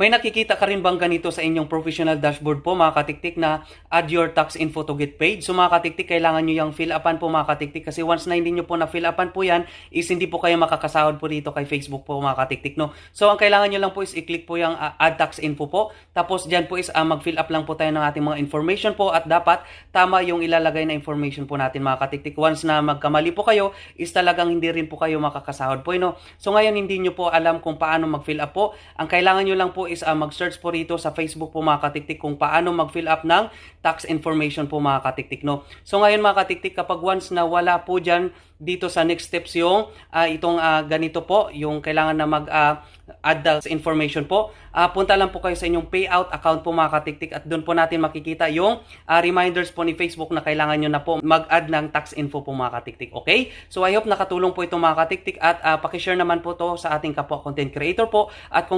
May nakikita ka rin bang ganito sa inyong professional dashboard po mga katiktik na add your tax info to get paid? So mga katiktik, kailangan nyo yung fill upan po mga katiktik kasi once na hindi nyo po na fill upan po yan is hindi po kayo makakasahod po dito kay Facebook po mga katiktik. No? So ang kailangan nyo lang po is i-click po yung uh, add tax info po. Tapos dyan po is uh, mag-fill up lang po tayo ng ating mga information po at dapat tama yung ilalagay na information po natin mga katiktik. Once na magkamali po kayo is talagang hindi rin po kayo makakasahod po. You know? So ngayon hindi nyo po alam kung paano mag-fill up po. Ang kailangan nyo lang po is uh, mag-search po rito sa Facebook po mga katiktik kung paano mag-fill up ng tax information po mga katiktik. No? So ngayon mga katiktik, kapag once na wala po dyan dito sa next steps yung uh, itong uh, ganito po, yung kailangan na mag uh, add the information po. Uh, punta lang po kayo sa inyong payout account po mga katiktik at doon po natin makikita yung uh, reminders po ni Facebook na kailangan nyo na po mag-add ng tax info po mga katiktik. Okay? So I hope nakatulong po itong mga katiktik at uh, pakishare naman po to sa ating kapwa content creator po at kung